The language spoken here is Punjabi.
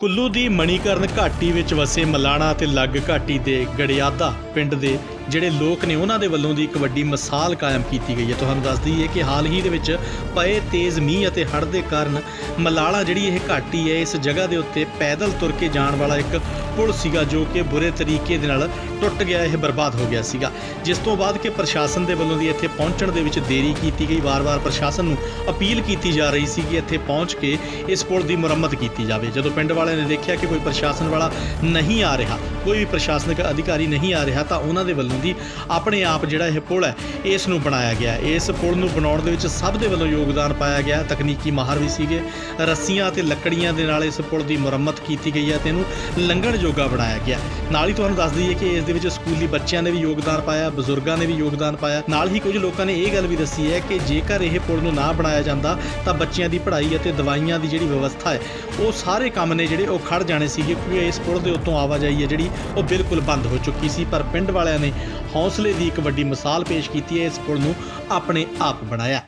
ਕੁੱਲੂ ਦੀ ਮਣੀਕਰਨ ਘਾਟੀ ਵਿੱਚ ਵਸੇ ਮਲਾਣਾ ਅਤੇ ਲੱਗ ਘਾਟੀ ਦੇ ਗੜਿਆਦਾ ਪਿੰਡ ਦੇ ਜਿਹੜੇ ਲੋਕ ਨੇ ਉਹਨਾਂ ਦੇ ਵੱਲੋਂ ਦੀ ਇੱਕ ਵੱਡੀ ਮਿਸਾਲ ਕਾਇਮ ਕੀਤੀ ਗਈ ਹੈ। ਤੁਹਾਨੂੰ ਦੱਸ ਦਈਏ ਕਿ ਹਾਲ ਹੀ ਦੇ ਵਿੱਚ ਪਏ ਤੇਜ਼ ਮੀਂਹ ਅਤੇ ਹੜ੍ਹ ਦੇ ਕਾਰਨ ਮਲਾਲਾ ਜਿਹੜੀ ਇਹ ਘਾਟੀ ਹੈ, ਇਸ ਜਗ੍ਹਾ ਦੇ ਉੱਤੇ ਪੈਦਲ ਤੁਰ ਕੇ ਜਾਣ ਵਾਲਾ ਇੱਕ ਪੁਲ ਸੀਗਾ ਜੋ ਕਿ ਬੁਰੇ ਤਰੀਕੇ ਦੇ ਨਾਲ ਟੁੱਟ ਗਿਆ, ਇਹ ਬਰਬਾਦ ਹੋ ਗਿਆ ਸੀਗਾ। ਜਿਸ ਤੋਂ ਬਾਅਦ ਕਿ ਪ੍ਰਸ਼ਾਸਨ ਦੇ ਵੱਲੋਂ ਦੀ ਇੱਥੇ ਪਹੁੰਚਣ ਦੇ ਵਿੱਚ ਦੇਰੀ ਕੀਤੀ ਗਈ। ਵਾਰ-ਵਾਰ ਪ੍ਰਸ਼ਾਸਨ ਨੂੰ ਅਪੀਲ ਕੀਤੀ ਜਾ ਰਹੀ ਸੀ ਕਿ ਇੱਥੇ ਪਹੁੰਚ ਕੇ ਇਸ ਪੁਲ ਦੀ ਮੁਰੰਮਤ ਕੀਤੀ ਜਾਵੇ। ਜਦੋਂ ਪਿੰਡ ਵਾਲਿਆਂ ਨੇ ਦੇਖਿਆ ਕਿ ਕੋਈ ਪ੍ਰਸ਼ਾਸਨ ਵਾਲਾ ਨਹੀਂ ਆ ਰਿਹਾ, ਕੋਈ ਵੀ ਪ੍ਰਸ਼ਾਸਨਿਕ ਅਧਿਕਾਰੀ ਨਹੀਂ ਆ ਰਿਹਾ, ਤਾਂ ਉਹਨਾਂ ਦੇ ਵੱਲੋਂ ਦੀ ਆਪਣੇ ਆਪ ਜਿਹੜਾ ਇਹ ਪੁਲ ਹੈ, ਇਸ ਨੂੰ ਬਣਾਇਆ ਗਿਆ ਇਸ ਪੁਲ ਨੂੰ ਬਣਾਉਣ ਦੇ ਵਿੱਚ ਸਭ ਦੇ ਵੱਲੋਂ ਯੋਗਦਾਨ ਪਾਇਆ ਗਿਆ ਤਕਨੀਕੀ ਮਾਹਰ ਵੀ ਸੀਗੇ। ਰੱਸੀਆਂ ਅਤੇ ਲੱਕੜੀਆਂ ਦੇ ਨਾਲ ਇਸ ਪੁਲ ਦੀ ਮੁਰੰਮਤ ਕੀਤੀ ਗਈ ਹੈ ਤੇ ਇਹਨੂੰ ਲੰਘਣ ਯੋਗਾ ਬਣਾਇਆ ਗਿਆ ਨਾਲ ਹੀ ਤੁਹਾਨੂੰ ਦੱਸ ਦਈਏ ਕਿ ਇਸ ਦੇ ਵਿੱਚ ਸਕੂਲੀ ਬੱਚਿਆਂ ਨੇ ਵੀ ਯੋਗਦਾਨ ਪਾਇਆ ਬਜ਼ੁਰਗਾਂ ਨੇ ਵੀ ਯੋਗਦਾਨ ਪਾਇਆ ਨਾਲ ਹੀ ਕੁਝ ਲੋਕਾਂ ਨੇ ਇਹ ਗੱਲ ਵੀ ਦੱਸੀ ਹੈ ਕਿ ਜੇਕਰ ਇਹ ਪੁਲ ਨੂੰ ਨਾ ਬਣਾਇਆ ਜਾਂਦਾ, ਤਾਂ ਬੱਚਿਆਂ ਦੀ ਪੜ੍ਹਾਈ ਅਤੇ ਦਵਾਈਆਂ ਦੀ ਜਿਹੜੀ ਵਿਵਸਥਾ ਹੈ, ਉਹ ਸਾਰੇ ਕੰਮ ਨੇ ਜਿਹੜੇ ਉਹ ਖੜ ਜਾਣੇ ਸੀਗੇ ਕਿਉਂਕਿ ਇਸ ਪੁਲ ਦੇ ਉੱਤੋਂ ਆਵਾਜਾਈ ਹੈ ਜਿਹੜੀ, ਉਹ ਬਿਲਕੁਲ ਬੰਦ ਹੋ ਚੁੱਕੀ ਸੀ। ਪਰ ਪਿੰਡ ਵਾਲਿਆਂ ਨੇ ਹੌਸਲੇ ਦੀ ਇੱਕ ਵੱਡੀ ਮਿਸਾਲ ਪੇਸ਼ ਕੀਤੀ ਹੈ। ਇਸ ਪੁਲ ਨੂੰ ਆਪਣੇ ਆਪ ਬਣਾਇਆ।